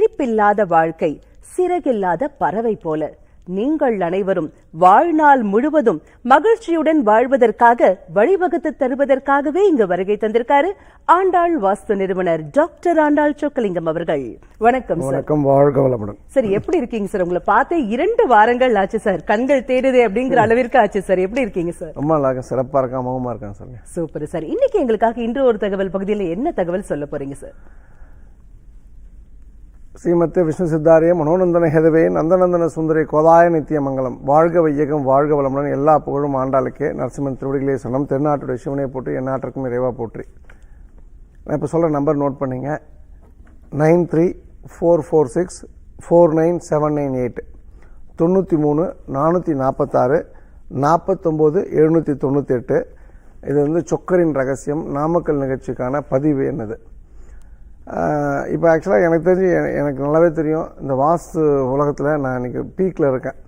சிரிப்பில்லாத வாழ்க்கை சிறகில்லாத பறவை போல. நீங்கள் அனைவரும் வாழ்நாள் முழுவதும் மகிழ்ச்சியுடன் வாழ்வதற்காக வழிவகுத்து தருவதற்காகவே இங்கு வருகை தந்திருக்காரு ஆண்டாள் வாஸ்து நிறுவனர் டாக்டர் ஆண்டாள் சொக்கலிங்கம் அவர்கள். வணக்கம் சார். வணக்கம் வாழ்க வளமுடன். சார் எப்படி இருக்கீங்க சார்? உங்களை பார்த்தே இரண்டு வாரங்கள் ஆச்சு சார். கண்கள் தேடுதே அப்படிங்கிற அளவிற்கு ஆச்சு சார். எப்படி இருக்கீங்க சார்? ரொம்ப நல்லா சிறப்பாக இருக்கேன் முகமாக இருக்கேன் சொல்லுங்க சூப்பர் சார். இன்னைக்கு எங்களுக்காக இன்று ஒரு தகவல் பகுதியில் என்ன தகவல் சொல்ல போறீங்க சார்? ஸ்ரீமத்தே விஷ்ணு சித்தாரிய மனோநந்தன ஹெதவே நந்தநந்தன சுந்தரி கோதாய நித்தியமங்கலம் வாழ்க வையகம் வாழ்க வளமுடன் எல்லா புகழும் ஆண்டாளுக்கே. நரசிம்மன் திருவடிகளே சொன்னம் தென்னாட்டுடைய சிவனை போற்றி எந்நாட்டிற்கும் இறைவா போற்றி. நான் இப்போ சொல்கிற நம்பர் நோட் பண்ணிங்க. Nine three four four six four nine seven nine eight. தொண்ணூற்றி மூணு நானூற்றி நாற்பத்தாறு நாற்பத்தொம்போது எழுநூற்றி தொண்ணூத்தெட்டு. இது வந்து சொக்கரின் ரகசியம் நாமக்கல் நிகழ்ச்சிக்கான பதிவு என்னது? இப்போ ஆக்சுவலாக எனக்கு தெரிஞ்சு எனக்கு நல்லாவே தெரியும். இந்த வாஸ்து உலகத்தில் நான் இன்றைக்கி பீக்கில் இருக்கேன்.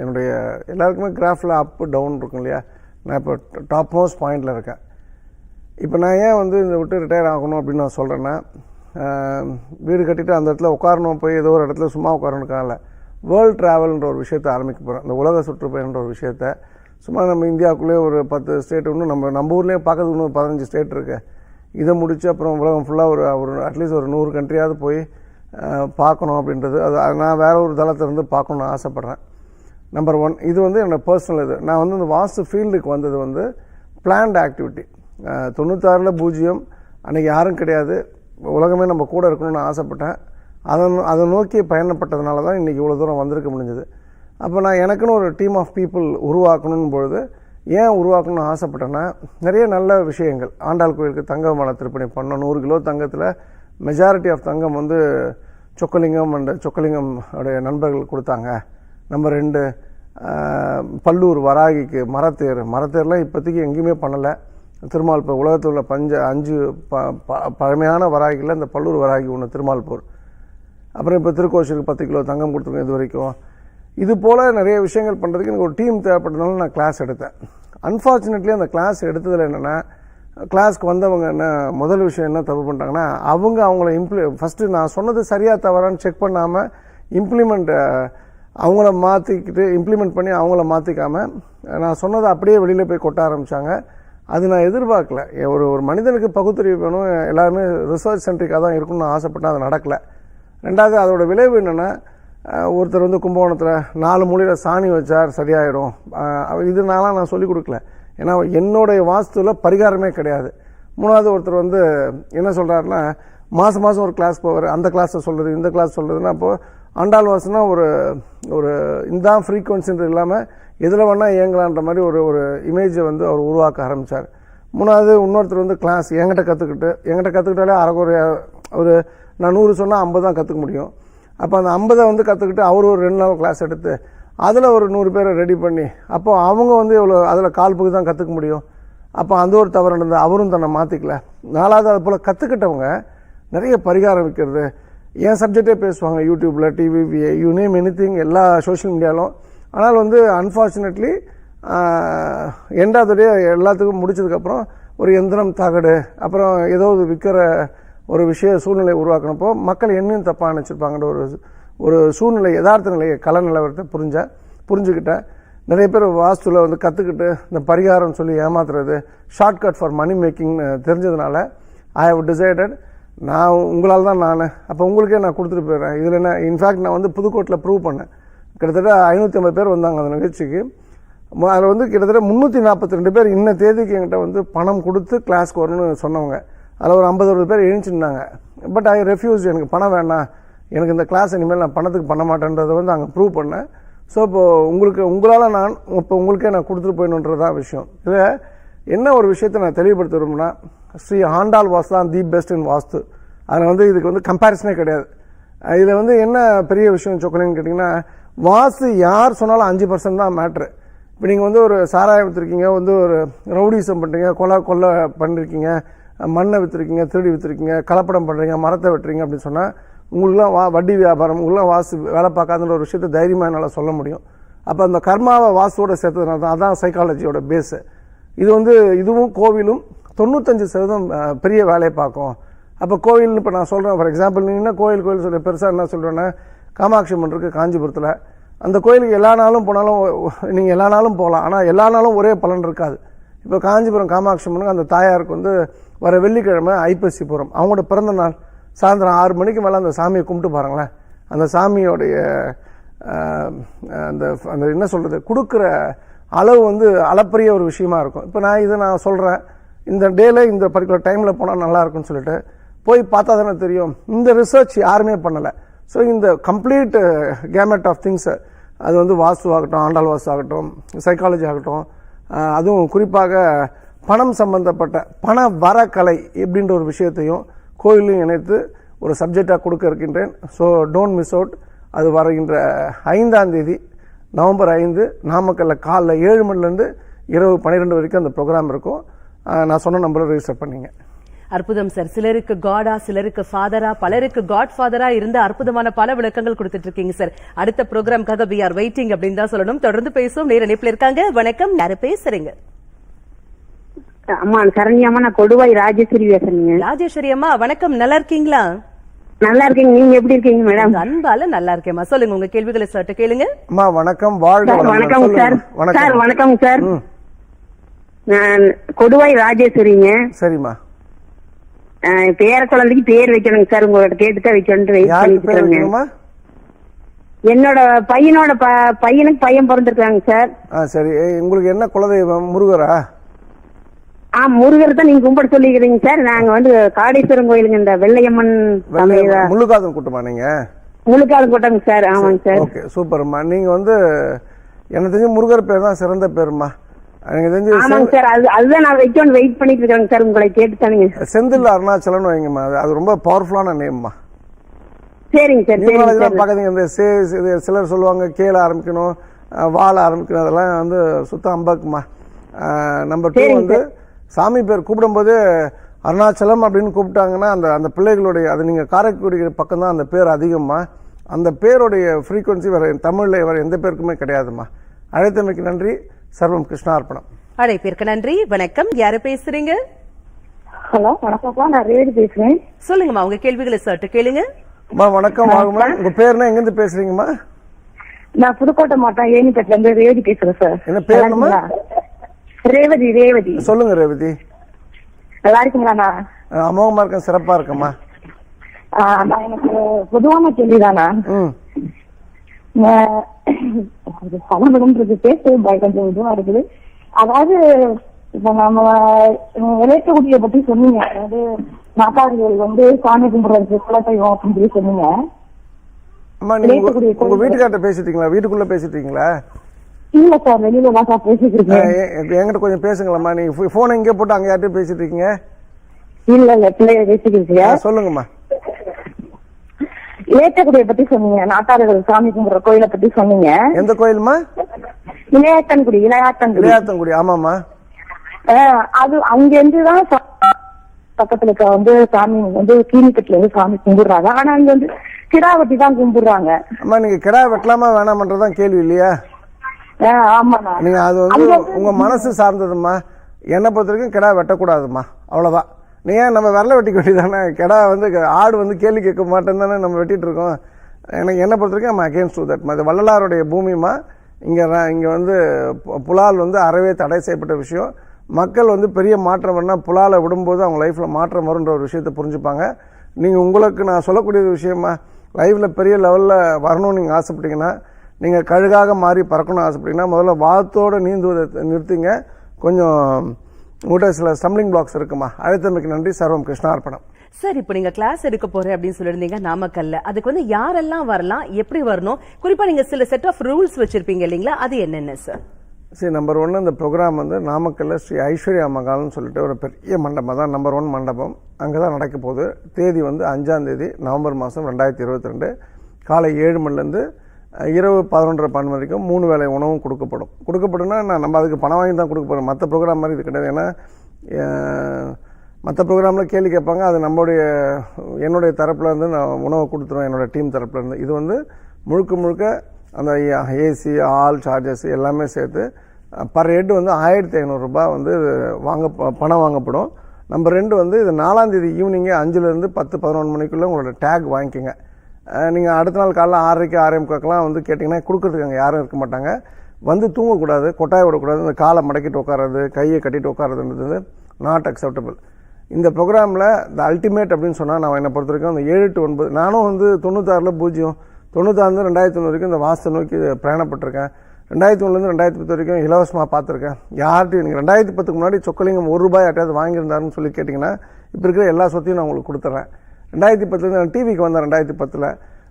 என்னுடைய எல்லாருக்குமே கிராஃபில் அப் டவுன் இருக்கும் இல்லையா? நான் இப்போ டாப் மோஸ்ட் பாயிண்டில் இருக்கேன். இப்போ நான் ஏன் வந்து இந்த விட்டு ரிட்டையர் ஆகணும் அப்படின்னு நான் சொல்கிறேன்னா வீடு கட்டிட்டு அந்த இடத்துல உட்காரணும் போய் ஏதோ ஒரு இடத்துல சும்மா உட்காரணுக்கான வேர்ல்ட் ட்ராவல்ன்ற ஒரு விஷயத்தை ஆரம்பிக்க போகிறேன் இந்த உலக சுற்றுப்பயணன்ற ஒரு விஷயத்த. சும்மா நம்ம இந்தியாவுக்குள்ளேயே ஒரு பத்து ஸ்டேட் இன்னும் நம்ம நம்ம ஊர்லேயே பார்க்கறதுக்கு இன்னும் பதினஞ்சு ஸ்டேட் இருக்குது இதை முடித்து அப்புறம் உலகம் ஃபுல்லாக ஒரு ஒரு அட்லீஸ்ட் ஒரு நூறு கண்ட்ரியாவது போய் பார்க்கணும் அப்படின்றது. அது நான் வேறு ஒரு தளத்திலேருந்து பார்க்கணும்னு ஆசைப்பட்றேன். நம்பர் ஒன் இது வந்து என்னோட பர்சனல் இது. நான் வந்து இந்த வாஸ்து ஃபீல்டுக்கு வந்தது வந்து பிளான்ட் ஆக்டிவிட்டி தொண்ணூத்தாறில் பூஜ்ஜியம் அன்றைக்கி யாரும் கிடையாது. உலகமே நம்ம கூட இருக்கணும்னு ஆசைப்பட்டேன். அதை நோ- அதை நோக்கி பயணப்பட்டதுனால தான் இன்றைக்கி இவ்வளோ தூரம் வந்திருக்க முடிஞ்சது. அப்போ நான் எனக்குன்னு ஒரு டீம் ஆஃப் பீப்புள் உருவாக்கணும் பொழுது ஏன் உருவாக்கணும்னு ஆசைப்பட்டேன்னா நிறைய நல்ல விஷயங்கள். ஆண்டாள் கோயிலுக்கு தங்க மாலை திருப்பணி பண்ணோம். நூறு கிலோ தங்கத்தில் மெஜாரிட்டி ஆஃப் தங்கம் வந்து சொக்கலிங்கம் அண்ட் சொக்கலிங்கம் உடைய நண்பர்கள் கொடுத்தாங்க. நம்ம ரெண்டு பல்லூர் வராகிக்கு மரத்தேர். மரத்தேர்லாம் இப்போதைக்கு எங்கேயுமே பண்ணலை. திருமால் இப்போ உலகத்தில் உள்ள பஞ்ச அஞ்சு ப ப- பழமையான வராகியில் இந்த பல்லூர் வராகி ஒன்று திருமால்பூர். அப்புறம் இப்போ திருக்கோஷலுக்கு பத்து கிலோ தங்கம் கொடுத்துருக்கோம் இது வரைக்கும். இது போல் நிறைய விஷயங்கள் பண்ணுறதுக்கு எனக்கு ஒரு டீம் தேவைப்பட்டதுனால நான் கிளாஸ் எடுத்தேன். அன்ஃபார்ச்சுனேட்லி அந்த கிளாஸ் எடுத்ததில் என்னென்னா கிளாஸ்க்கு வந்தவங்க என்ன முதல் விஷயம் என்ன தப்பு பண்ணிட்டாங்கன்னா அவங்க அவங்கள இம்ப்ளி ஃபஸ்ட்டு நான் சொன்னது சரியாக தவறான்னு செக் பண்ணாமல் இம்ப்ளிமெண்ட் அவங்கள மாற்றிக்கிட்டு இம்ப்ளிமெண்ட் பண்ணி அவங்கள மாற்றிக்காமல் நான் சொன்னதை அப்படியே வெளியில் போய் கொட்ட ஆரம்பித்தாங்க அது நான் எதிர்பார்க்கல. ஒரு ஒரு மனிதனுக்கு பகுத்தறிவு வேணும் எல்லாருமே ரிசர்ச் சென்ட்ரிக்காக தான் இருக்கும்னு ஆசைப்பட்டேன் அது நடக்கலை. ரெண்டாவது அதோட விளைவு என்னென்னா ஒருத்தர் வந்து கும்பகோணத்தில் நாலு மூலையில் சாணி வச்சார் சரியாயிடும். அஹ் இது நான் சொல்லிக் கொடுக்கல. ஏன்னா என்னுடைய வாஸ்துவில் பரிகாரமே கிடையாது. மூணாவது ஒருத்தர் வந்து என்ன சொல்கிறாருன்னா மாதம் மாதம் ஒரு கிளாஸ் போவார். அந்த கிளாஸை சொல்கிறது இந்த கிளாஸ் சொல்கிறதுனா இப்போது ஆண்டாள் வாசனா ஒரு ஒரு இந்த ஃப்ரீக்குவன்சின்றது இல்லாமல் எதில் வேணால் இயங்கலான்ற மாதிரி ஒரு ஒரு இமேஜை வந்து அவர் உருவாக்க ஆரம்பித்தார் மூணாவது இன்னொருத்தர் வந்து கிளாஸ் என்கிட்ட கற்றுக்கிட்டு என்கிட்ட கற்றுக்கிட்டாலே அரைக்குறைய ஒரு நான் நூறு சொன்னால் ஐம்பது தான் கற்றுக்க முடியும். அப்போ அந்த ஐம்பதை வந்து கற்றுக்கிட்டு அவர் ஒரு ரெண்டு நாள் கிளாஸ் எடுத்து அதில் ஒரு நூறு பேரை ரெடி பண்ணி அப்போ அவங்க வந்து இவ்வளோ அதில் கால் பகுதி தான் கற்றுக்க முடியும். அப்போ அந்த ஒரு தவறு நடந்தது அவரும் தன்னை மாற்றிக்கல நாலாவது அது போல் கற்றுக்கிட்டவங்க நிறைய பரிகாரம் வைக்கிறது. என் சப்ஜெக்டே பேசுவாங்க யூடியூப்பில் TV you name anything எல்லா சோஷியல் மீடியாலும் ஆனால் வந்து அன்ஃபார்ச்சுனேட்லி எண்டாவது டே எல்லாத்துக்கும் முடிச்சதுக்கப்புறம் ஒரு எந்திரம் தகடு அப்புறம் ஏதோ விற்கிற ஒரு விஷய சூழ்நிலை உருவாக்கினப்போ மக்கள் என்னையும் தப்பாக நினச்சிருப்பாங்கன்ற ஒரு ஒரு சூழ்நிலை யதார்த்த நிலையை கல நிலவரத்தை புரிஞ்சேன் புரிஞ்சுக்கிட்டேன் நிறைய பேர் வாஸ்துவில் வந்து கற்றுக்கிட்டு இந்த பரிகாரம் சொல்லி ஏமாத்துறது ஷார்ட்கட் ஃபார் மணி மேக்கிங்னு தெரிஞ்சதுனால ஐ ஹவ் டிசைடட் நான் உங்களால் தான் நான். அப்போ உங்களுக்கே நான் கொடுத்துட்டு போயிடுறேன். இதில் என்ன இன்ஃபேக்ட் நான் வந்து புதுக்கோட்டில் ப்ரூவ் பண்ணேன். கிட்டத்தட்ட ஐநூற்றி ஐம்பது பேர் வந்தாங்க அந்த நிகழ்ச்சிக்கு. அதில் வந்து கிட்டத்தட்ட முந்நூற்றி நாற்பத்தி ரெண்டு பேர் இன்ன தேதிக்கு என்கிட்ட வந்து பணம் கொடுத்து கிளாஸ்க்கு வரணும்னு சொன்னவங்க. அதில் ஒரு ஐம்பது அறுபது பேர் எழுந்துச்சுருந்தாங்க பட் ஐ ரெஃப்யூஸ் எனக்கு பணம் வேணாம். எனக்கு இந்த கிளாஸ் இனிமேல் நான் பணத்துக்கு பண்ண மாட்டேன்றதை வந்து அங்கே ப்ரூவ் பண்ணேன். ஸோ இப்போது உங்களுக்கு உங்களால் நான் இப்போ உங்களுக்கே நான் கொடுத்துட்டு போயணுன்றதான் விஷயம். இதில் என்ன ஒரு விஷயத்தை நான் தெளிவுபடுத்த விரும்புனா ஸ்ரீ ஆண்டாள் வாஸ்து தான் தி பெஸ்ட் இன் வாஸ்து. அதில் வந்து இதுக்கு வந்து கம்பேரிசனே கிடையாது. இதில் வந்து என்ன பெரிய விஷயம் சொக்கலின்னு கேட்டிங்கன்னா வாஸ்து யார் சொன்னாலும் அஞ்சு பர்சன்ட் தான் மேட்ரு இப்போ நீங்கள் வந்து ஒரு சாராயம் விற்றுருக்கீங்க வந்து ஒரு ரவுடிசம் பண்ணுறீங்க கொலை கொல்ல பண்ணிருக்கீங்க மண்ணை விற்றுருக்கீங்க திருடி விற்றுருக்கீங்க கலப்படம் பண்ணுறீங்க மரத்தை வெட்டுறீங்க அப்படின்னு சொன்னால் உங்களுக்குலாம் வா வட்டி வியாபாரம் உங்களுக்குலாம் வாசு வேலை பார்க்காதுன்ற ஒரு விஷயத்தை தைரியமாக என்னால் சொல்ல முடியும். அப்போ அந்த கர்மாவை வாசோடு சேர்த்ததுனால தான் அதான் சைக்காலஜியோட பேஸு இது வந்து இதுவும் கோவிலும் தொண்ணூத்தஞ்சு சதவீதம் பெரிய வேலையை பார்க்கும். அப்போ கோவில்னு இப்போ நான் சொல்கிறேன் ஃபார் எக்ஸாம்பிள் நீ என்ன கோயில் கோயில் சொல்ல பெருசாக என்ன சொல்கிறேன்னா காமாட்சி அம்மன் இருக்குது காஞ்சிபுரத்தில். அந்த கோயிலுக்கு எல்லா நாளும் போனாலும் நீங்கள் எல்லா நாளும் போகலாம். ஆனால் எல்லா நாளும் ஒரே பலன் இருக்காது. இப்போ காஞ்சிபுரம் காமாட்சி அம்மனுக்கு அந்த தாயாருக்கு வந்து வர வெள்ளிக்கிழமை ஐப்பசி பூரம். அவங்களோட பிறந்த நாள் சாயந்தரம் ஆறு மணிக்கு மேலே அந்த சாமியை கும்பிட்டு பாருங்களேன். அந்த சாமியோடைய அந்த அந்த என்ன சொல்கிறது கொடுக்குற அளவு வந்து அளப்பரிய ஒரு விஷயமா இருக்கும். இப்போ நான் இதை நான் சொல்கிறேன் இந்த டேல இந்த பர்டிகுலர் டைமில் போனால் நல்லாயிருக்கும்னு சொல்லிட்டு போய் பார்த்தா தானே தெரியும். இந்த ரிசர்ச் யாருமே பண்ணலை. ஸோ இந்த கம்ப்ளீட் கேமெட் ஆஃப் திங்ஸை அது வந்து வாஸ்து ஆகட்டும் ஆண்டாள் வாஸ்து ஆகட்டும் சைக்காலஜி ஆகட்டும் அதுவும் குறிப்பாக பணம் சம்பந்தப்பட்ட பண வரக்கலை எப்படின்ற ஒரு விஷயத்தையும் கோயிலையும் இணைத்து ஒரு சப்ஜெக்டாக கொடுக்க இருக்கின்றேன் ஸோ டோன்ட் மிஸ் அவுட் அது வருகின்ற ஐந்தாம் தேதி நவம்பர் ஐந்து நாமக்கல்ல காலைல ஏழு மணிலேருந்து இரவு பன்னிரெண்டு வரைக்கும் அந்த ப்ரோக்ராம் இருக்கும். நான் சொன்ன நம்பரை ரிஜிஸ்டர் பண்ணிங்க. அற்புதம் சார் சிலருக்கு காடா சிலருக்கு ஃபாதரா பலருக்கு காட் ஃபாதரா இருந்து அற்புதமான பல விளக்கங்கள் கொடுத்துட்டு இருக்கீங்க சார் அடுத்த ப்ரோக்ராம்காக வி ஆர் வெயிட்டிங் அப்படின்னு தான் சொல்லணும். தொடர்ந்து பேசுவோம். நேர இணைப்பில் இருக்காங்க. வணக்கம். யாரு பேசுறீங்க? அம்மா சரண்யாமா நான் கொடுவாய் ராஜேஸ்வரி பேசுறேங்க. ராஜேஸ்வரி அம்மா வணக்கம். நல்லா இருக்கீங்களா? நல்லா இருக்கீங்க. நீங்க எப்படி இருக்கீங்க மேடம் அன்பால நல்லா இருக்கேம்மா. சொல்லுங்க உங்க கேள்விகளை சற்று கேளுங்க. அம்மா வணக்கம். வாழ்க. வணக்கம். சார். சார் வணக்கம் சார். நான் கொடுவாய் ராஜேஸ்வரிங்க. சரிம்மா. பேர குழந்தைக்கு பேர் வைக்கணுங்க சார். உங்கள்ட்ட கேட்டுதான் வைக்கணும்னு வெயிட் பண்ணிட்டு இருக்கேங்க. என்னோட பையனோட ப- பையனுக்கு பையன் பிறந்திருக்காங்க சார். சரி. உங்களுக்கு என்ன குலதெய்வம்? முருகரா? ஆ முருகர் தான் நீங்க கும்பிட சொல்லிக்கிறீங்க சார். நாங்க வந்து காடேஸ்வரம் கோயிலுங்க இந்த வெள்ளையம்மன் முள்ளுக்காதன் கூட்டமா நீங்க? முழுக்காது போட்டாங்க சார். ஆமாங்க சார். ஓகே சூப்பர்மா. நீங்க வந்து எனக்கு தெரிஞ்சு முருகர் பேர் தான் சிறந்த பேருமா? எனக்கு தெரிஞ்சு ஆமாங்க சார். அது அதுதான் நான் வைக்கணும்னு வெயிட் பண்ணிட்டு இருக்கேங்க சார். உங்களை கேட்டு தானுங்க செந்தில் அருணாச்சலம்னு வைங்கம்மா. அது- ரொம்ப பவர்ஃபுல்லான நேம்மா சரிங்க சார் சரிங்க சார். இந்த சிலர் சொல்லுவாங்க கேள ஆரம்பிக்கணும் வாழ ஆரம்பிக்கணும். அதெல்லாம் வந்து சுத்தம் அம்பாக்குமா? நம்பர் டூ வந்து சாமி பேர் கூப்பிடும்போது அருணாச்சலம் அப்படின்னு கூப்பிட்டாங்கன்னா அந்த அந்த பிள்ளைகளுடைய அது நீங்கள் காரைக்குடி பக்கம் தான் அந்த பேர் அதிகம்மா. அந்த பேருடைய ஃப்ரீக்குவன்சி வேற தமிழில் வேற எந்த பேருக்குமே கிடையாதும்மா. அழைத்தமைக்கு நன்றி. சர்வம் கிருஷ்ணார்ப்பணம் அழைப்பிற்கு நன்றி. வணக்கம். யாரு பேசுறீங்க? ஹலோ வணக்கம்ப்பா நான் ரேடு பேசுறேன். சொல்லுங்கம்மா உங்க கேள்விகளை சற்று கேளுங்க. அம்மா வணக்கம் வாங்கம்மா உங்கள் பேர்னா எங்கேருந்து பேசுறீங்கம்மா? நான் புதுக்கோட்டை மாவட்டம் ஏனிப்பேட்டில இருந்து ரேவதி பேசுறேன் சார் என்ன பேர்? ரேவதி ரேவதி. சொல்லுங்க ரேவதி. நல்லா இருக்கீங்களாண்ணா அமோகமா இருக்கேன் சிறப்பா இருக்கேம்மா. நான் எனக்கு பொதுவான கேள்விதானா ம். பணம்ன்றது பேச கொஞ்சம் இதுவா இருக்குது. அதாவது இப்ப நம்ம விளையாட்டுக்குடிய பத்தி சொன்னீங்க. அதாவது நாட்டார்கள் வந்து சாமி கும்பிடுறது குலதெய்வம் அப்படின்னு சொல்லி சொன்னீங்க. உங்க- வீட்டுக்கார்ட்ட பேசிட்டீங்களா? வீட்டுக்குள்ள பேசிட்டீங்களா? இல்ல சார் வெளியில தான் சார் பேசிட்டு இருக்கேன் என்கிட்ட கொஞ்சம் பேசுங்களம்மா நீங்க போனை இங்கே போட்டு அங்க யார்கிட்டயும் பேசிட்டு இருக்கீங்க? இல்ல இல்ல பிள்ளைய பேசிக்கிறீங்க அஹ் சொல்லுங்கம்மா. இளையத்தகுடியை பத்தி சொன்னீங்க நாட்டார்கள் சாமி கும்பிடுற கோயிலை பத்தி சொன்னீங்க. எந்த கோயிலுமா இளையாத்தன்குடி இளையாத்தன்குடி. இளையாத்தங்குடி ஆமாம்மா. ஆஹ் அது அங்க இருந்துதான் பக்கத்துல இருக்க வந்து சாமி வந்து கிளினிக்கட்ல இருந்து சாமி கும்பிடுறாங்க. ஆனா அங்க வந்து கிடாவட்டி தான் கும்பிடுறாங்க. அம்மா நீங்க கிடா வெட்டலாமா வேணாமன்றதான் கேள்வி இல்லையா? நீங்க அது வந்து உங்க மனசு சார்ந்ததும்மா. என்னை பொறுத்த வரைக்கும் கிடா வெட்டக்கூடாதும்மா. அவ்வளவுதான். நீ ஏன் நம்ம விரல வெட்டிக்க வேண்டியதானே கிடா வந்து ஆடு வந்து கேள்வி கேட்க மாட்டேன்னு தானே நம்ம வெட்டிட்டு இருக்கோம். எனக்கு என்னை பொறுத்த வரைக்கும் நம்ம அகேன்ஸ்ட் டூ தட் இது வள்ளலாருடைய பூமிமா இங்கே இங்கே வந்து புலால் வந்து அறவே தடை செய்யப்பட்ட விஷயம். மக்கள் வந்து பெரிய மாற்றம் வரணும் புலாலை விடும்போது அவங்க லைஃப்பில் மாற்றம் வரும்ன்ற ஒரு விஷயத்தை புரிஞ்சுப்பாங்க. நீங்கள் உங்களுக்கு நான் சொல்லக்கூடிய விஷயமா லைஃப்பில் பெரிய லெவலில் வரணும்னு நீங்கள் ஆசைப்பட்டீங்கன்னா நீங்கள் கழுகாக மாறி பறக்கணும்னு ஆசைப்பட்டீங்கன்னா முதல்ல வாத்தோடு நீந்துவதை நிறுத்திங்க. கொஞ்சம் உங்கள்கிட்ட சில ஸ்டம்லிங் பிளாக்ஸ் இருக்குமா? அழைத்தமைக்கு நன்றி. சர்வம் கிருஷ்ணார்ப்பணம் சார் இப்போ நீங்க கிளாஸ் எடுக்க போறேன் அப்படின்னு சொல்லியிருந்தீங்க நாமக்கல்ல. அதுக்கு வந்து யாரெல்லாம் வரலாம் எப்படி வரணும்? குறிப்பா நீங்க சில செட் ஆஃப் ரூல்ஸ் வச்சிருப்பீங்க இல்லைங்களா? அது என்னென்ன சார் சரி நம்பர் ஒன்று இந்த ப்ரோக்ராம் வந்து நாமக்கல்ல ஸ்ரீ ஐஸ்வர்யா மகால்னு சொல்லிட்டு ஒரு பெரிய மண்டபம் தான் நம்பர் ஒன் மண்டபம். அங்கே தான் நடக்க போகுது. தேதி வந்து அஞ்சாம் தேதி நவம்பர் மாதம் ரெண்டாயிரத்தி இருபத்தி ரெண்டு. காலை ஏழு மணிலேருந்து இரவு பதினொன்றரை பன்னெண்டு வரைக்கும் மூணு வேலை உணவும் கொடுக்கப்படும். கொடுக்கப்படும்னா நான் நம்ம அதுக்கு பணம் வாங்கி தான் கொடுக்க போகிறோம் மற்ற ப்ரோக்ராம் மாதிரி இது கிடையாது. ஏன்னா மற்ற ப்ரோக்ராமில் கேள்வி கேட்பாங்க அது நம்மளுடைய என்னுடைய தரப்புலேருந்து நான் உணவை கொடுத்துருவேன் என்னோட டீம் தரப்புலேருந்து இது வந்து முழுக்க முழுக்க அந்த ஏசி ஆல் சார்ஜஸ் எல்லாமே சேர்த்து பர் ஹெட் வந்து ஆயிரத்தி ஐநூறுரூபா வந்து வாங்க ப- பணம் வாங்கப்படும். நம்பர் ரெண்டு வந்து இது நாலாம் தேதி ஈவினிங்கே அஞ்சுலேருந்து பத்து பதினொன்று மணிக்குள்ளே உங்களோட டேக் வாங்கிக்கோங்க. நீங்கள் அடுத்த நாள் காலைல ஆறரைக்கு ஆறே முக்காக்கெலாம் வந்து கேட்டிங்கன்னா கொடுக்குறதுக்கு அங்கே யாரும் இருக்க மாட்டாங்க. வந்து தூங்கக்கூடாது கொட்டாய விடக்கூடாது இந்த காலை மடக்கிட்டு உட்காறது கையை கட்டிட்டு உட்காரதுன்றது நாட் அக்செப்டபிள் இந்த ப்ரோக்ராமில் த அல்டிமேட் அப்படின்னு சொன்னால் நான் என்னை பொறுத்த வரைக்கும் அந்த ஏழு டு ஒன்பது நானும் வந்து தொண்ணூத்தாறில் பூஜ்ஜியம் தொண்ணூத்தாறுலேருந்து ரெண்டாயிரத்தி ஒன்று வரைக்கும் இந்த வாசத்தை நோக்கி பிரயாணப்பட்டிருக்கேன். ரெண்டாயிரத்தி ஒன்றுலேருந்து ரெண்டாயிரத்தி பத்து வரைக்கும் இலவசமாக பார்த்துருக்கேன். யார்கிட்டையும் நீங்கள் ரெண்டாயிரத்தி பத்துக்கு முன்னாடி சொக்கலிங்கம் ஒரு ரூபாய் யார்ட்டையாவது வாங்கியிருந்தாருன்னு சொல்லி கேட்டிங்கன்னா இப்போ இருக்கிற எல்லா சொத்தையும் நான் உங்களுக்கு கொடுத்துட்றேன் ரெண்டாயிரத்தி பத்துலேருந்து நான் டிவிக்கு வந்தேன் ரெண்டாயிரத்தி பத்தில்.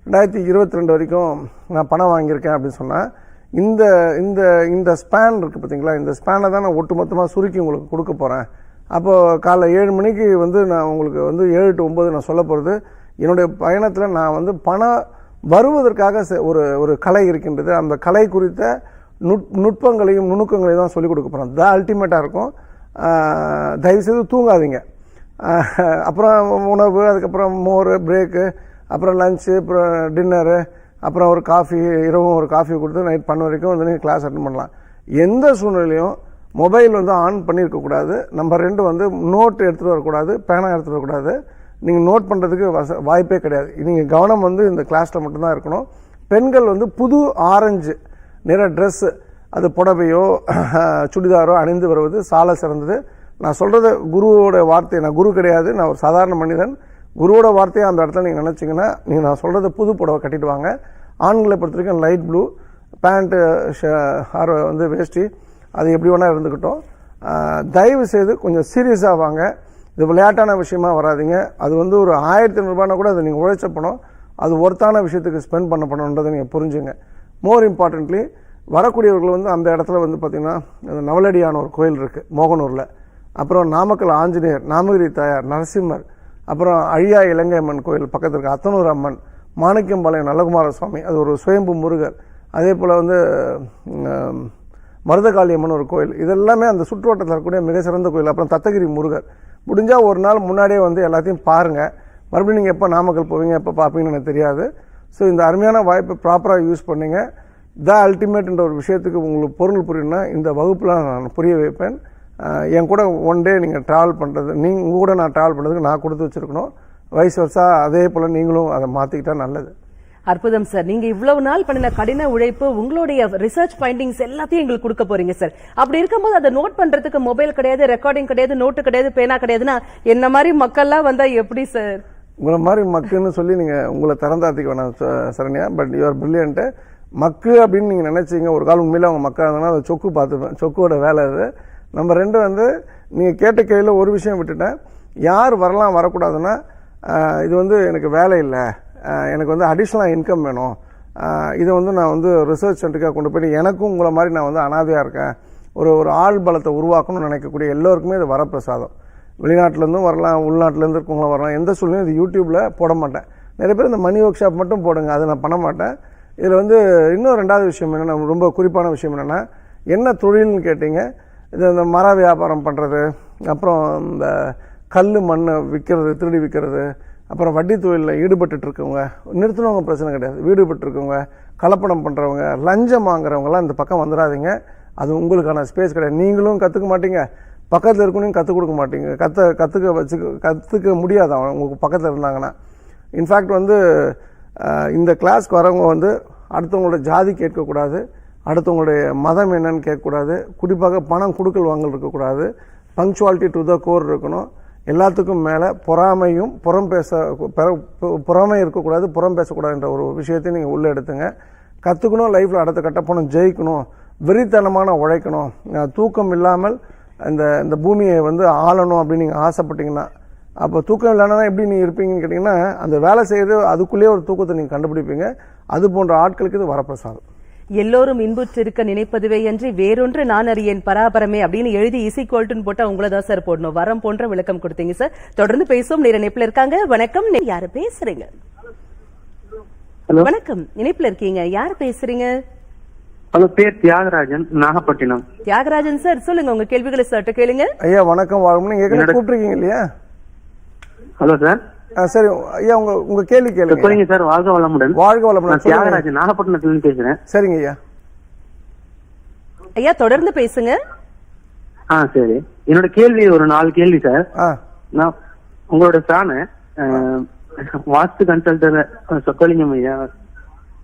ரெண்டாயிரத்தி இருபத்தி ரெண்டு வரைக்கும் நான் பணம் வாங்கியிருக்கேன் அப்படின்னு சொன்னால் இந்த இந்த இந்த ஸ்பேன் இருக்குது பார்த்தீங்களா இந்த ஸ்பேனை தான் நான் ஒட்டுமொத்தமாக சுருக்கி உங்களுக்கு கொடுக்க போகிறேன் அப்போது காலைல ஏழு மணிக்கு வந்து நான் உங்களுக்கு வந்து ஏழு டு ஒம்பது நான் சொல்ல போகிறது என்னுடைய பயணத்தில் நான் வந்து பணம் வருவதற்காக செ- ஒரு ஒரு கலை இருக்கின்றது. அந்த கலை குறித்த நுட் நுட்பங்களையும் நுணுக்கங்களையும் தான் சொல்லிக் கொடுக்க போகிறோம் த அல்டிமேட்டாக இருக்கும். தயவுசெய்து தூங்காதீங்க. அப்புறம் உணவு அதுக்கப்புறம் மோர் பிரேக்கு அப்புறம் லஞ்சு அப்புறம் டின்னரு அப்புறம் ஒரு காஃபி இரவும் ஒரு காஃபி கொடுத்து நைட் பண்ண வரைக்கும் வந்து நீங்கள் கிளாஸ் அட்டன் பண்ணலாம். எந்த சூழ்நிலையும் மொபைல் வந்து ஆன் பண்ணியிருக்கக்கூடாது நம்பர் ரெண்டு வந்து நோட் எடுத்துகிட்டு வரக்கூடாது பேனா எடுத்துகிட்டு வரக்கூடாது. நீங்கள் நோட் பண்ணுறதுக்கு வச வாய்ப்பே கிடையாது. நீங்கள் கவனம் வந்து இந்த கிளாஸில் மட்டும்தான் இருக்கணும். பெண்கள் வந்து புது ஆரஞ்சு நிற ட்ரெஸ்ஸு அது புடவையோ சுடிதாரோ அணிந்து வருவது சால சிறந்தது. நான் சொல்கிறது குருவோட வார்த்தை நான் குரு கிடையாது நான் ஒரு சாதாரண மனிதன். குருவோட வார்த்தையை அந்த இடத்துல நீங்கள் நினச்சிங்கன்னா நீங்கள் நான் சொல்கிறத புது புடவை கட்டிட்டு வாங்க. ஆண்களை பொறுத்த வரைக்கும் லைட் ப்ளூ பேண்ட்டு ஆர் வந்து வேஷ்டி அது எப்படி வேணால் இருந்துக்கிட்டோம். தயவு செய்து கொஞ்சம் சீரியஸாக வாங்க. இது விளையாட்டான விஷயமா வராதிங்க. அது வந்து ஒரு ஆயிரத்தி ஐநூறுபானா கூட அது நீங்கள் உழைச்ச பணம். அது ஒர்த்தான விஷயத்துக்கு ஸ்பெண்ட் பண்ண பணம்ன்றதை நீங்கள் புரிஞ்சுங்க. மோர் இம்பார்ட்டன்ட்லி வரக்கூடியவர்கள் வந்து அந்த இடத்துல வந்து பார்த்திங்கன்னா நவலடியான ஒரு கோயில் இருக்குது மோகனூரில். அப்புறம் நாமக்கல் ஆஞ்சநேயர் நாமகிரி தாயார் நரசிம்மர் அப்புறம் அழியா இலங்கை அம்மன் கோயில் பக்கத்தில் இருக்க அத்தனூர் அம்மன் மாணிக்கம்பாளையம் நல்லகுமார சுவாமி அது ஒரு சுயம்பு முருகர். அதே போல் வந்து மருதகாளியம்மன் மருதகாளி அம்மன் ஒரு கோயில். இதெல்லாமே அந்த சுற்றுவட்டத்தில் இருக்கக்கூடிய மிக சிறந்த கோயில். அப்புறம் தத்தகிரி முருகர். முடிஞ்சால் ஒரு நாள் முன்னாடியே வந்து எல்லாத்தையும் பாருங்கள் மறுபடியும் நீங்கள் எப்போ நாமக்கல் போவீங்க எப்போ பார்ப்பீங்கன்னு எனக்கு தெரியாது. ஸோ இந்த அருமையான வாய்ப்பை ப்ராப்பராக யூஸ் பண்ணிங்க. த அல்டிமேட்ன்ற ஒரு விஷயத்துக்கு உங்களுக்கு பொருள் புரியணும்னா இந்த வகுப்பில் நான் புரிய வைப்பேன். என் கூட ஒன் டே நீங்கள் ட்ராவல் பண்ணுறது நீங்கள் உங்கள் கூட நான் ட்ராவல் பண்ணுறதுக்கு நான் கொடுத்து வச்சுருக்கணும். வயசு வருஷா அதே போல் நீங்களும் அதை மாற்றிக்கிட்டா நல்லது. அற்புதம் சார் நீங்க இவ்வளவு நாள் பண்ணின கடின உழைப்பு உங்களுடைய ரிசர்ச் ஃபைண்டிங்ஸ் எல்லாத்தையும் எங்களுக்கு கொடுக்க போறீங்க சார் அப்படி இருக்கும்போது அதை நோட் பண்றதுக்கு மொபைல் கிடையாது ரெக்கார்டிங் கிடையாது நோட்டு கிடையாது பேனா கிடையாதுன்னா என்ன மாதிரி மக்கள்லாம் வந்தா எப்படி சார் உங்களை மாதிரி மக்குன்னு சொல்லி நீங்கள் உங்களை திறந்தாத்திக்க வேணாம் சரண்யா. பட் யூஆர் பிரில்லியன்ட்டு மக்கு அப்படின்னு நீங்கள் நினைச்சீங்க ஒரு கால் உண்மையில அவங்க மக்கா இருந்தாங்கன்னா அதை சொக்கு பார்த்துப்பேன் சொக்கோட வேலை அது. நம்ம ரெண்டு வந்து நீங்கள் கேட்ட கையில் ஒரு விஷயம் விட்டுட்டேன். யார் வரலாம் வரக்கூடாதுன்னா இது வந்து எனக்கு வேலை இல்லை. எனக்கு வந்து அடிஷ்னலாக இன்கம் வேணும். இதை வந்து நான் வந்து ரிசர்ச் சென்டருக்காக கொண்டு போய் எனக்கும் உங்களை மாதிரி நான் வந்து அனாதையாக இருக்கேன். ஒரு ஒரு ஆள் பலத்தை உருவாக்கணும்னு நினைக்கக்கூடிய எல்லோருக்குமே இது வரப்பிரசாதம். வெளிநாட்டிலேருந்தும் வரலாம் உள்நாட்டிலேருந்து இருக்கவங்களும் வரலாம். எந்த சூழ்நிலையும் இது யூடியூப்பில் போட மாட்டேன். நிறைய பேர் இந்த மணி ஒர்க் ஷாப் மட்டும் போடுங்க அதை நான் பண்ண மாட்டேன். இதில் வந்து இன்னும் ரெண்டாவது விஷயம் என்னென்னா ரொம்ப குறிப்பான விஷயம் என்னென்னா என்ன தொழில்னு கேட்டிங்க? இது இந்த மர வியாபாரம் பண்ணுறது அப்புறம் இந்த கல் மண்ணை விற்கிறது திருடி விற்கிறது அப்புறம் வட்டி தொழிலில் ஈடுபட்டுருக்கவங்க நிறுத்தினவங்க பிரச்சனை கிடையாது ஈடுபட்டுருக்கவங்க கலப்படம் பண்ணுறவங்க லஞ்சம் வாங்குறவங்கலாம் இந்த பக்கம் வந்துடாதீங்க அது உங்களுக்கான ஸ்பேஸ் கிடையாது. நீங்களும் கற்றுக்க மாட்டீங்க. பக்கத்தில் இருக்கணும் கற்றுக் கொடுக்க மாட்டீங்க. கற்று கற்றுக்க வச்சு கற்றுக்க முடியாது அவங்க உங்களுக்கு பக்கத்தில் இருந்தாங்கன்னா. இன்ஃபேக்ட் வந்து இந்த கிளாஸ்க்கு வரவங்க வந்து அடுத்தவங்களோட ஜாதி கேட்கக்கூடாது. அடுத்தவங்களுடைய மதம் என்னன்னு கேட்கக்கூடாது. குறிப்பாக பணம் கொடுக்கல் வாங்கல் இருக்கக்கூடாது. பங்க்சுவாலிட்டி டு த கோர் இருக்கணும். எல்லாத்துக்கும் மேலே பொறாமையும் புறம் பேச பெற- இருக்கக்கூடாது புறம் பேசக்கூடாதுன்ற ஒரு விஷயத்தையும் நீங்கள் உள்ளே எடுத்துங்க. கற்றுக்கணும் லைஃப்பில் அடுத்த கட்ட போகணும் ஜெயிக்கணும் வெறித்தனமான உழைக்கணும். தூக்கம் இல்லாமல் இந்த இந்த பூமியை வந்து ஆளணும் அப்படின்னு நீங்கள் ஆசைப்பட்டீங்கன்னா அப்போ தூக்கம் இல்லைன்னா எப்படி நீங்கள் இருப்பீங்கன்னு கேட்டிங்கன்னா அந்த வேலை செய்கிறது அதுக்குள்ளேயே ஒரு தூக்கத்தை நீங்கள் கண்டுபிடிப்பீங்க. அது போன்ற ஆட்களுக்கு இது வரப்பிரசாதம். எல்லோரும் இன்புற்றிருக்க நினைப்பதுவே அன்றி வேறொன்று நான் அறியேன். பராபரமே அப்படின்னு எழுதி இசைக்கோல்ட்டுன்னு போட்டா உங்களை தான் சார் போடணும். வரம் போன்ற விளக்கம் கொடுத்தீங்க சார் தொடர்ந்து பேசுவோம். நேர இணைப்புல இருக்காங்க. வணக்கம். யாரு பேசுறீங்க? ஹலோ வணக்கம். இணைப்புல இருக்கீங்க. யார் பேசுறீங்க? ஹலோ பேர் தியாகராஜன் நாகப்பட்டினம். தியாகராஜன் சார் சொல்லுங்க. உங்க கேள்விகளை சட்ட கேளுங்க. ஐயா வணக்கம். வாழ்க்கை நீங்கள் ஏற்கனவே கூப்பிட்ருக்கீங்க இல்லையா? ஹலோ சார் சரி. ஐயா உங்க உங்க கேள்வி கேளுங்க சொல்லுங்க சார். வாழ்க வளமுடன். வாழ்க வளமுடன். தியாகராஜன் நாகப்பட்டினத்துல இருந்து பேசுறேன். சரிங்க ஐயா. ஐயா தொடர்ந்து பேசுங்க. ஆ சரி. என்னோட கேள்வி ஒரு நாலு கேள்வி சார். ஆ. நான் உங்களோட ஃபேனு வாஸ்து கன்சல்டன்ட் சொக்கலிங்கம் ஐயா.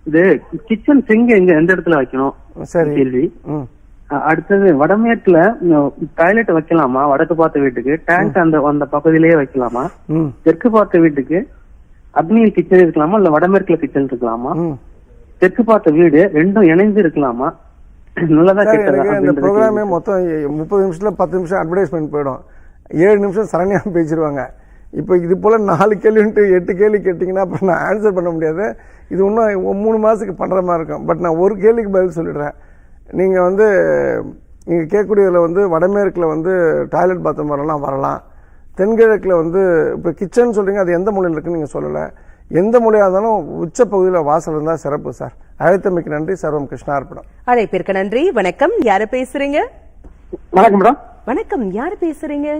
இது கிச்சன் சிங்க் எங்க எந்த இடத்துல வைக்கணும்? சரி. கேள்வி. அடுத்தது வடமேற்குல டாய்லெட் வைக்கலாமா? வடக்கு பார்த்த வீட்டுக்கு டேங்க் அந்த அந்த பகுதியிலேயே வைக்கலாமா? தெற்கு பார்த்த வீட்டுக்கு அக்னியில் கிச்சன் இருக்கலாமா? இல்ல வடமேற்குல கிச்சன் இருக்கலாமா? தெற்கு பார்த்த வீடு ரெண்டும் இணைந்து இருக்கலாமா? இந்த ப்ரோக்ராமே. மொத்தம் முப்பது நிமிஷத்துல பத்து நிமிஷம் அட்வர்டைஸ்மெண்ட் போயிடும். ஏழு நிமிஷம் சரணியா பேசிடுவாங்க. இப்போ இது போல நாலு கேள்வின்ட்டு எட்டு கேள்வி கேட்டிங்கன்னா அப்புறம் நான் ஆன்சர் பண்ண முடியாது. இது இன்னும் மூணு மாதத்துக்கு பண்ணுற மாதிரி இருக்கும். பட் நான் ஒரு கேள்விக்கு பதில் சொல்லிடுறேன். நீங்கள் வந்து நீங்கள் கேட்கக்கூடியதில் வந்து வடமேற்கில் வந்து டாய்லெட் பாத்ரூம் வரலாம் வரலாம். தென்கிழக்கில் வந்து இப்போ கிச்சன் சொல்கிறீங்க அது எந்த மூலையில் இருக்குன்னு நீங்கள் சொல்லலை. எந்த மூலையாக இருந்தாலும் உச்ச பகுதியில் வாசல் இருந்தால் சிறப்பு சார். அழைத்தமைக்கு நன்றி சர்வம் கிருஷ்ணார்ப்பணம் அழைப்பிற்கு நன்றி. வணக்கம். யாரு பேசுறீங்க? வணக்கம் மேடம். வணக்கம். யாரு பேசுறீங்க?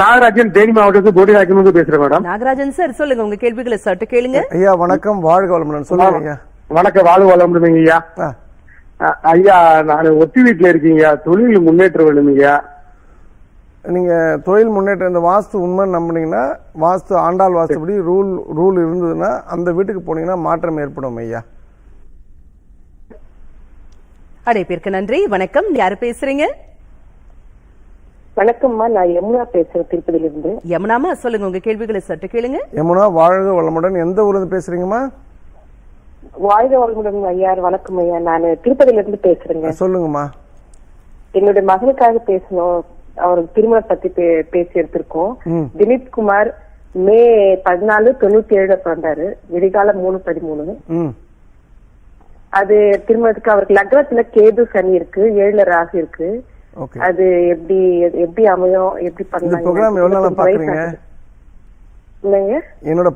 நாகராஜன் தேனி மாவட்டத்துக்கு போடிராஜன் பேசுறேன் மேடம். நாகராஜன் சார் சொல்லுங்க. உங்க கேள்விகளை சட்டு கேளுங்க. ஐயா வணக்கம். வாழ்க வளமுடன். சொல்லுங்க வணக்கம். வாழ்வு வளமுடன் ஐயா. ஐயா நான் ஒத்தி வீட்டுல இருக்கீங்க. தொழில் முன்னேற்றம் வேணும் ஐயா. நீங்க தொழில் முன்னேற்றம் இந்த வாஸ்து உண்மை நம்புனீங்கன்னா வாஸ்து ஆண்டாள் வாஸ்துபடி ரூல் ரூல் இருந்ததுன்னா அந்த வீட்டுக்கு போனீங்கன்னா மாற்றம் ஏற்படும் ஐயா. அழைப்பிற்கு நன்றி. வணக்கம். யாரு பேசுறீங்க? வணக்கம்மா. நான் யமுனா பேசுறேன் திருப்பதியில இருந்து யமுனாமா? சொல்லுங்க. உங்க கேள்விகளை சட்டு கேளுங்க. யமுனா வாழ்க வளமுடன். எந்த ஊர்ல பேசுறீங்கம்மா? வாழ்க வளமுடன் ஐயா வணக்கம் ஐயா. நான் திருப்பதியில இருந்து பேசுறேங்க சொல்லுங்கம்மா. என்னுடைய மகனுக்காக பேசணும். அவருக்கு திருமணம் பத்தி பேசி எடுத்திருக்கோம். திலீப் குமார் மே பதினாலு தொண்ணூத்தி ஏழுல பிறந்தாரு. விடிகாலம் மூணு பதிமூணு. அது திருமணத்துக்கு அவருக்கு லக்னத்துல கேது சனி இருக்கு. ஏழுல ராகு இருக்கு. அது எப்படி எப்படி அமையும் எப்படி பண்ணலாம் என்னோட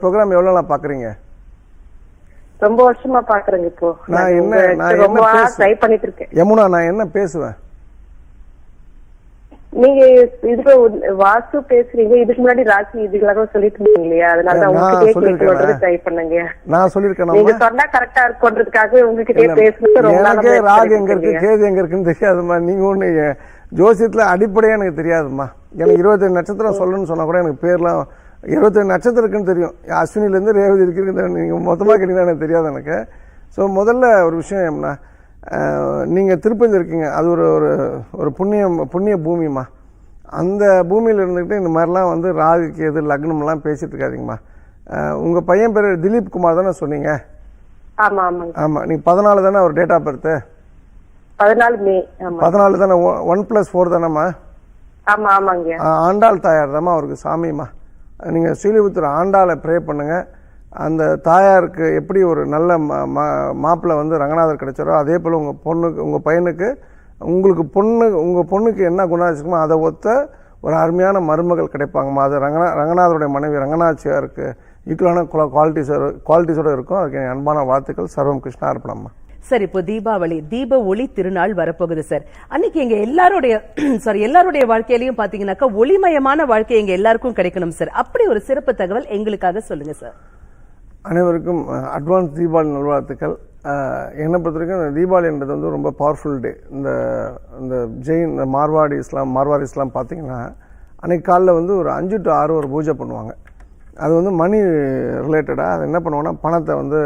ப்ரோக்ராம் எவ்வளவு நாளா பாக்குறீங்க? ரொம்ப வருஷமா பாக்குறேங்க இப்போ. நான் என்ன- நான் ரொம்ப ட்ரை பண்ணிட்டு இருக்கேன் யமுனா நான் என்ன பேசுவேன்? நீங்க இதுக்கு வாஸ்து பேசுறீங்க. இதுக்கு முன்னாடி ராசி இதுக்கெல்லாம் சொல்லிட்டு இருந்தீங்க இல்லையா? அதனால உங்ககிட்டயே சொல்லிருக்கேனா? ட்ரை பண்ணேங்க. நான் சொல்லியிருக்கேன் நீங்க சொன்னா கரெக்டா இருக்குன்றதுக்காக உங்ககிட்டயே பேசுறது ரொம்ப நாளா ராகு எங்க இருக்கு. கேது எங்க இருக்குன்னு தெரியாதும்மா. நீங்க ஒண்ணு ஜோசியத்துல அடிப்படையா எனக்கு தெரியாதும்மா. எனக்கு இருபத்தேழு நட்சத்திரம் சொல்லணும்னு சொன்னா கூட எனக்கு பேர்லாம் இருபத்தேழு நட்சத்திரம் இருக்குன்னு தெரியும். அஸ்வினில இருந்து ரேவதி இருக்கு நீங்க மொத்தமா கேட்டீங்கன்னா எனக்கு தெரியாது எனக்கு. ஸோ முதல்ல ஒரு விஷயம் என்ன நீங்க திருப்பதி இருக்கீங்க. அது ஒரு ஒரு ஒரு புண்ணியம் புண்ணிய பூமிம்மா. அந்த பூமியில இருந்துக்கிட்டு இந்த மாதிரிலாம் வந்து ராகு கேது லக்னம்லாம் பேசிட்டு இருக்காதீங்கம்மா. அஹ், உங்க பையன் பேர் திலீப் குமார் தானே சொன்னீங்க? ஆமா ஆமாங்க. ஆமாம் நீங்கள் பதினாலு தானே அவர் டேட் ஆஃப் பர்த்து பதினாலு மே ஆமா. பதினாலு தானே ஒன் ப்ளஸ் ஃபோர் தானேம்மா? ஆமா ஆமாங்க. ஆ, ஆண்டாள் தாயார் தாம்மா அவருக்கு சாமிம்மா. நீங்கள் ஸ்ரீலிபுத்தூர் ஆண்டாளை ப்ரே பண்ணுங்கள் அந்த தாயாருக்கு எப்படி ஒரு நல்ல ம- மாப்பிள்ளை வந்து ரங்கநாதர் கிடைச்சாரோ அதே போல் உங்கள் பொண்ணுக்கு உங்கள் பையனுக்கு உங்களுக்கு பொண்ணு உங்கள் பொண்ணுக்கு என்ன குணாதிசயமோ அதை ஒத்த ஒரு அருமையான மருமகள் கிடைப்பாங்கம்மா. அது ரங்கநா ரங்கநாதருடைய மனைவி ரங்கநாச்சியாருக்கு ஈக்குவலான குவாலிட்டிஸோட குவாலிட்டிஸோட இருக்கும். அதுக்கு என் அன்பான வாழ்த்துக்கள். சர்வம் கிருஷ்ணா அர்ப்பணம்மா சார் இப்போ தீபாவளி தீப ஒளி திருநாள் வரப்போகுது சார். அன்னைக்கு எங்க எல்லாருடைய சாரி எல்லாருடைய வாழ்க்கையிலையும் பாத்தீங்கன்னாக்கா ஒளிமயமான வாழ்க்கை எங்க எல்லாருக்கும் கிடைக்கணும் சார். அப்படி ஒரு சிறப்பு தகவல் எங்களுக்காக சொல்லுங்க சார். அனைவருக்கும் அட்வான்ஸ் தீபாவளி நல்வாழ்த்துக்கள். என்னை பொறுத்த வரைக்கும் தீபாவளி தீபாவளின்றது வந்து ரொம்ப பவர்ஃபுல் டே இந்த இந்த ஜெயின் இந்த மார்வாடி இஸ்லாம் மார்வாடி இஸ்லாம் பார்த்தீங்கன்னா அன்னைக்கு காலைல வந்து ஒரு அஞ்சு டு ஆறு ஒரு பூஜை பண்ணுவாங்க. அது வந்து மணி ரிலேட்டடாக அது என்ன பண்ணுவாங்கன்னா பணத்தை வந்து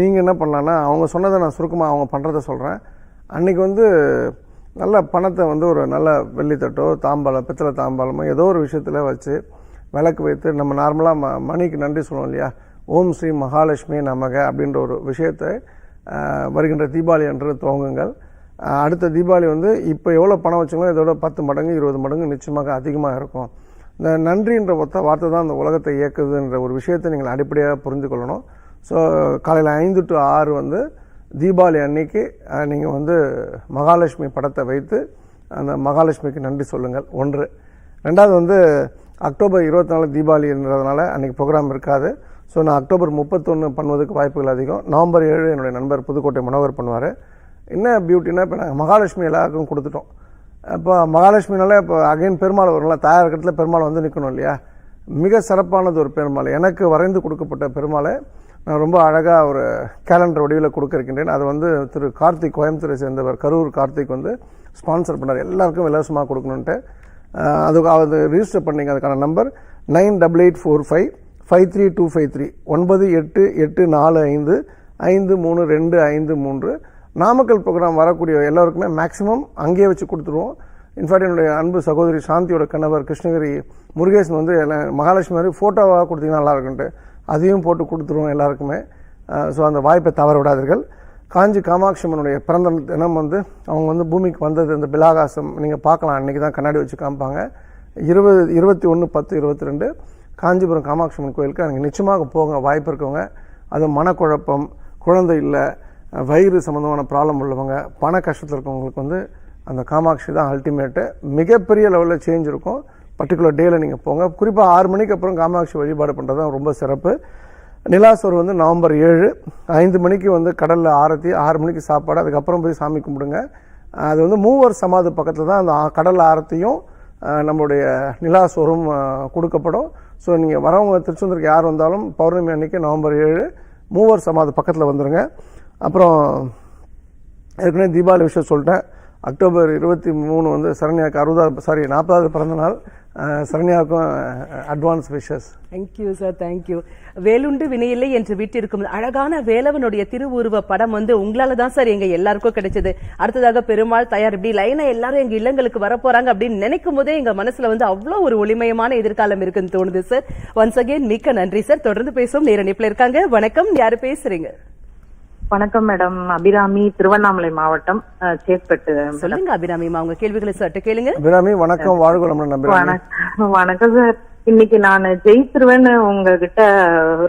நீங்கள் என்ன பண்ணலான்னா அவங்க சொன்னதை நான் சுருக்கமாக அவங்க பண்ணுறத சொல்கிறேன் அன்னைக்கு வந்து நல்ல பணத்தை வந்து ஒரு நல்ல வெள்ளித்தட்டோ தாம்பாளம் பித்தளை தாம்பாளமோ ஏதோ ஒரு விஷயத்தில் வச்சு விளக்கு வைத்து நம்ம நார்மலாக ம மணிக்கு நன்றி சொல்லுவோம் இல்லையா? ஓம் ஸ்ரீ மகாலட்சுமி நமக அப்படின்ற ஒரு விஷயத்தை வருகின்ற தீபாவளி என்று துவங்குங்கள். அடுத்த தீபாவளி வந்து இப்போ எவ்வளோ பணம் வச்சுங்களோ இதோட பத்து மடங்கு இருபது மடங்கு நிச்சயமாக அதிகமாக இருக்கும். இந்த நன்றின்ற ஒத்த வார்த்தை தான் அந்த உலகத்தை இயக்குதுன்ற ஒரு விஷயத்தை நீங்கள் அடிப்படையாக புரிந்து கொள்ளணும். ஸோ காலையில் ஐந்து டு ஆறு வந்து தீபாவளி அன்னைக்கு நீங்கள் வந்து மகாலட்சுமி படத்தை வைத்து அந்த மகாலட்சுமிக்கு நன்றி சொல்லுங்கள். ஒன்று. ரெண்டாவது வந்து அக்டோபர் இருபத்தி நாலு தீபாவளின்றதுனால அன்றைக்கி ப்ரோக்ராம் இருக்காது. ஸோ நான் அக்டோபர் முப்பத்தொன்று பண்ணுவதுக்கு வாய்ப்புகள் அதிகம். நவம்பர் ஏழு என்னுடைய நண்பர் புதுக்கோட்டை மனோகர் பண்ணுவார். என்ன பியூட்டினா இப்போ நாங்கள் மகாலட்சுமி எல்லாருக்கும் கொடுத்துட்டோம். இப்போ மகாலட்சுமினால இப்போ அகைன் பெருமாள் வரும்ல தயார் இடத்துல பெருமாள் வந்து நிற்கணும் இல்லையா? மிக சிறப்பானது ஒரு பெருமாள். எனக்கு வரைந்து கொடுக்கப்பட்ட பெருமாளை நான் ரொம்ப அழகாக ஒரு கேலண்டர் வடிவில் கொடுக்க இருக்கின்றேன் அது வந்து திரு கார்த்திக் கோயம்புத்தூரை சேர்ந்தவர் கரூர் கார்த்திக் வந்து ஸ்பான்சர் பண்ணார். எல்லாருக்கும் இலவசமாக கொடுக்கணுன்ட்டு அது அது ரிஜிஸ்டர் பண்ணிங்க அதுக்கான number nine double eight four five five three two five three ஒன்பது எட்டு எட்டு நாலு ஐந்து ஐந்து மூணு ரெண்டு ஐந்து மூன்று. நாமக்கல் ப்ரோக்ராம் வரக்கூடிய எல்லாருக்குமே மேக்ஸிமம் அங்கேயே வச்சு கொடுத்துருவோம். இன்ஃபேக்ட் என்னுடைய அன்பு சகோதரி சாந்தியோட கணவர் கிருஷ்ணகிரி முருகேசன் வந்து எல்லாம் மகாலட்சுமி மாதிரி ஃபோட்டோவாக கொடுத்தீங்கன்னா நல்லா இருக்குன்ட்டு. அதையும் போட்டு கொடுத்துருவோம் எல்லாருக்குமே. ஸோ அந்த வாய்ப்பை தவற விடாதீர்கள் காஞ்சி காமாட்சி அம்மனுடைய பிறந்த தினம் வந்து அவங்க வந்து பூமிக்கு வந்தது இந்த பிலாகாசம் நீங்கள் பார்க்கலாம். அன்றைக்கி தான் கண்ணாடி வச்சு காமிப்பாங்க. இருபது இருபத்தி ஒன்று பத்து இருபத்தி ரெண்டு காஞ்சிபுரம் காமாட்சி அம்மன் கோயிலுக்கு அங்கே நிச்சயமாக போங்க. வாய்ப்பு இருக்கவங்க. அது மனக்குழப்பம் குழந்தை இல்லை வயிறு சம்மந்தமான ப்ராப்ளம் உள்ளவங்க பண கஷ்டத்தில் இருக்கவங்களுக்கு வந்து அந்த காமாட்சி தான் அல்டிமேட்டு மிகப்பெரிய லெவலில் சேஞ்ச் இருக்கும். பர்டிகுலர் டேயில் நீங்கள் போங்க. குறிப்பாக ஆறு மணிக்கு அப்புறம் காமாட்சி வழிபாடு பண்ணுறது தான் ரொம்ப சிறப்பு. நிலாசோர் வந்து நவம்பர் ஏழு ஐந்து மணிக்கு வந்து கடலில் ஆரத்தி ஆறு மணிக்கு சாப்பாடு அதுக்கப்புறம் போய் சாமி கும்பிடுங்க. அது வந்து மூவர் சமாதி பக்கத்தில் தான் அந்த கடல் ஆரத்தியும் நம்மளுடைய நிலாசோறும் கொடுக்கப்படும். ஸோ நீங்கள் வரவங்க திருச்செந்தூருக்கு யார் வந்தாலும் பௌர்ணமி அன்னைக்கு நவம்பர் ஏழு மூவர் சமாதி பக்கத்தில் வந்துடுங்க அப்புறம் ஏற்கனவே தீபாவளி விஷயம் சொல்லிட்டேன். அக்டோபர் இருபத்தி மூணு வந்து சரண்யாவுக்கு அறுபதாவது சாரி நாற்பதாவது பிறந்த நாள் சரண்யாவுக்கும் advance wishes thank you sir thank you வேலுண்டு வினையில்லை என்று வீட்டிற்கும் அழகான வேலவனுடைய திருவுருவ படம் வந்து உங்களால தான் சார் எங்க எல்லாருக்கும் கிடைச்சது. அடுத்ததாக பெருமாள் தயார் இப்படி லைனா எல்லாரும் எங்க இல்லங்களுக்கு வரப்போறாங்க அப்படின்னு நினைக்கும் போதே எங்க மனசுல வந்து அவ்வளவு ஒரு ஒளிமயமான எதிர்காலம் இருக்குன்னு தோணுது சார் ஒன்ஸ் அகேன் மிக்க நன்றி சார் தொடர்ந்து பேசுவோம். நேரணிப்பில் இருக்காங்க. வணக்கம். யாரு பேசுறீங்க? வணக்கம் மேடம். அபிராமி திருவண்ணாமலை மாவட்டம் சேத்பட்டு. சொல்லுங்க அபிராமிமா உங்க கேள்விகளை சட்ட கேளுங்க. அபிராமி வணக்கம். வாழ்குளம் நம்புறேன் வணக்கம் வணக்கம் சார் இன்னைக்கு நான் ஜெயிச்சிருவேன்னு உங்ககிட்ட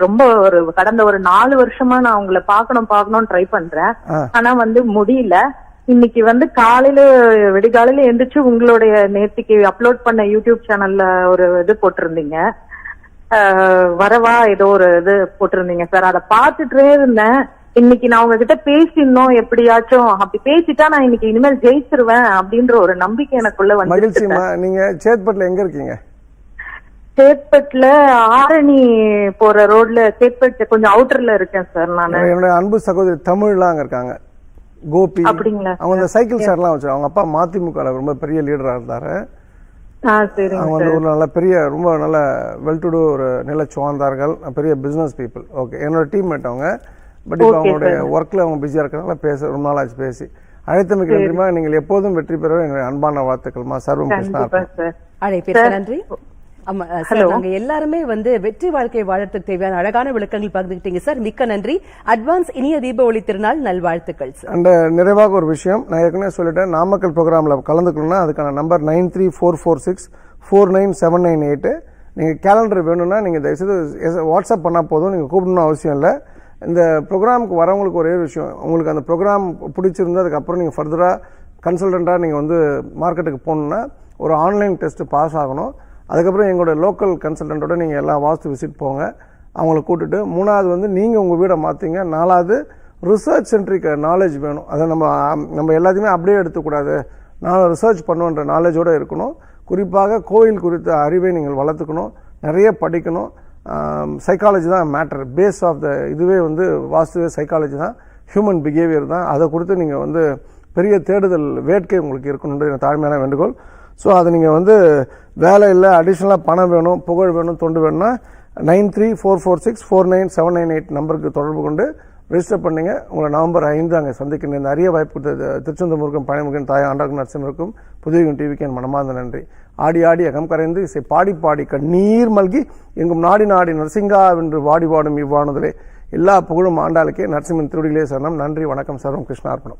ரொம்ப ஒரு கடந்த ஒரு நாலு வருஷமா நான் உங்களை பார்க்கணும் பார்க்கணும்னு ட்ரை பண்றேன். ஆனா வந்து முடியல. இன்னைக்கு வந்து காலையில விடிகாலையில எந்திரிச்சு உங்களுடைய நேத்திக்கு அப்லோட் பண்ண யூடியூப் சேனல்ல ஒரு இது போட்டிருந்தீங்க. வரவா ஏதோ ஒரு இது போட்டிருந்தீங்க சார் அதை பார்த்துட்டே இருந்தேன். இன்னைக்கு நான் உங்ககிட்ட பேசினோம் எப்படியாச்சும். அப்படி பேசிட்டா நான் இன்னைக்கு இனிமேல் ஜெயிச்சிருவேன் அப்படின்ற ஒரு நம்பிக்கை எனக்குள்ள வந்து நீங்க சேத்பட்டில் எங்க இருக்கீங்க? சேத்பட்ல ஆரணி போற ரோட்ல சேத்பட் கொஞ்சம் அவுட்டர்ல இருக்கேன் சார் நானு. என்னுடைய அன்பு சகோதரி தமிழ்லாம் அங்க இருக்காங்க. கோபி அப்படிங்களா அவங்க சைக்கிள் ஷேர்லாம் வச்சு அவங்க அப்பா மதிமுக ரொம்ப பெரிய லீடரா இருந்தாரு. அவங்க வந்து ஒரு நல்ல பெரிய ரொம்ப நல்ல வெல் டு ஒரு நில சுவாந்தார்கள் பெரிய பிசினஸ் பீப்புள் ஓகே என்னோட டீம்மேட் அவங்க. பட் இப்போ அவங்களுடைய ஒர்க்ல அவங்க பிஸியா இருக்கிறனால பேச ரொம்ப நாள் ஆச்சு பேசி. அழைத்தமைக்கு நன்றிமா நீங்கள் எப்போதும் வெற்றி பெற என்னுடைய அன்பான வாழ்த்துக்கள்மா. சர்வம் கிருஷ்ணா அழைப்பிற்கு நன்றி. ஆமா சார் நாங்க எல்லாருமே வந்து வெற்றி வாழ்க்கை வாழறதுக்கு தேவையான அழகான விளக்கங்கள் பகிர்ந்துக்கிட்டீங்க சார். மிக்க நன்றி. அட்வான்ஸ் இனிய தீபாவளி திருநாள் நல்வாழ்த்துக்கள் சார். அண்ட் நிறைவாக ஒரு விஷயம். நான் ஏற்கனவே சொல்லிட்டேன் நாமக்கல் ப்ரோக்ராமில் கலந்துக்கணும்னா அதுக்கான number nine three four four six four nine seven nine eight. நீங்கள் கேலண்டர் வேணும்னா நீங்கள் தயவுசெய்து வாட்ஸ்அப் பண்ணால் போதும். நீங்கள் கூப்பிடணும் அவசியம் இல்லை. இந்த ப்ரோக்ராமுக்கு வரவங்களுக்கு ஒரே விஷயம். உங்களுக்கு அந்த ப்ரோக்ராம் பிடிச்சிருந்தா அதுக்கப்புறம் நீங்கள் ஃபர்தராக கன்சல்டண்ட்டாக நீங்கள் வந்து மார்க்கெட்டுக்கு போகணுன்னா ஒரு ஆன்லைன் டெஸ்ட்டு பாஸ் ஆகணும். அதுக்கப்புறம் எங்களோட லோக்கல் கன்சல்டண்ட்டோட நீங்கள் எல்லா வாஸ்து விசிட் போங்க. அவங்கள கூட்டுட்டு மூணாவது வந்து நீங்கள் உங்கள் வீடை மாற்றிங்க நாலாவது ரிசர்ச் சென்ட்ரிக் நாலேஜ் வேணும். அதை நம்ம நம்ம எல்லாத்தையுமே அப்படியே எடுத்துக்கூடாது. நான் ரிசர்ச் பண்ணுன்ற நாலேஜோடு இருக்கணும். குறிப்பாக கோயில் குறித்த அறிவை நீங்கள் வளர்த்துக்கணும். நிறைய படிக்கணும். Um, சைக்காலஜி தான் மேட்டர் பேஸ் ஆஃப் த இதுவே வந்து வாஸ்துவே சைக்காலஜி தான். ஹியூமன் பிஹேவியர் தான். அதை கொடுத்து நீங்கள் வந்து பெரிய தேடுதல் வேட்கை உங்களுக்கு இருக்கணுன்றது என் தாழ்மையான வேண்டுகோள். ஸோ அதை நீங்கள் வந்து வேலை இல்லை அடிஷ்னலாக பணம் வேணும் புகழ் வேணும் தொண்டு வேணும்னா nine three four four six four nine seven nine eight நம்பருக்கு தொடர்பு கொண்டு ரெஜிஸ்டர் பண்ணுங்க. உங்களை நவம்பர் ஐந்து அங்கே சந்திக்கின்ற இந்த அரிய வாய்ப்பு கொடுத்த திருச்செந்தூர் முருகன் தாய் ஆண்டாக்கு நரசிம்மருக்கும் புதுவிகன் டிவிக்கு என் மனமார்ந்த நன்றி. ஆடி ஆடி அகம் கரைந்து இசை பாடி பாடி கண்ணீர் மல்கி எங்கும் நாடி நாடி நரசிங்கா என்று வாடி வாடும் இவ்வானதிலே எல்லா புகழும் ஆண்டாளுக்கே. நரசிம்மன் திருடிகளே சரணம். நன்றி வணக்கம். சர்வம் கிருஷ்ணார்ப்பணம்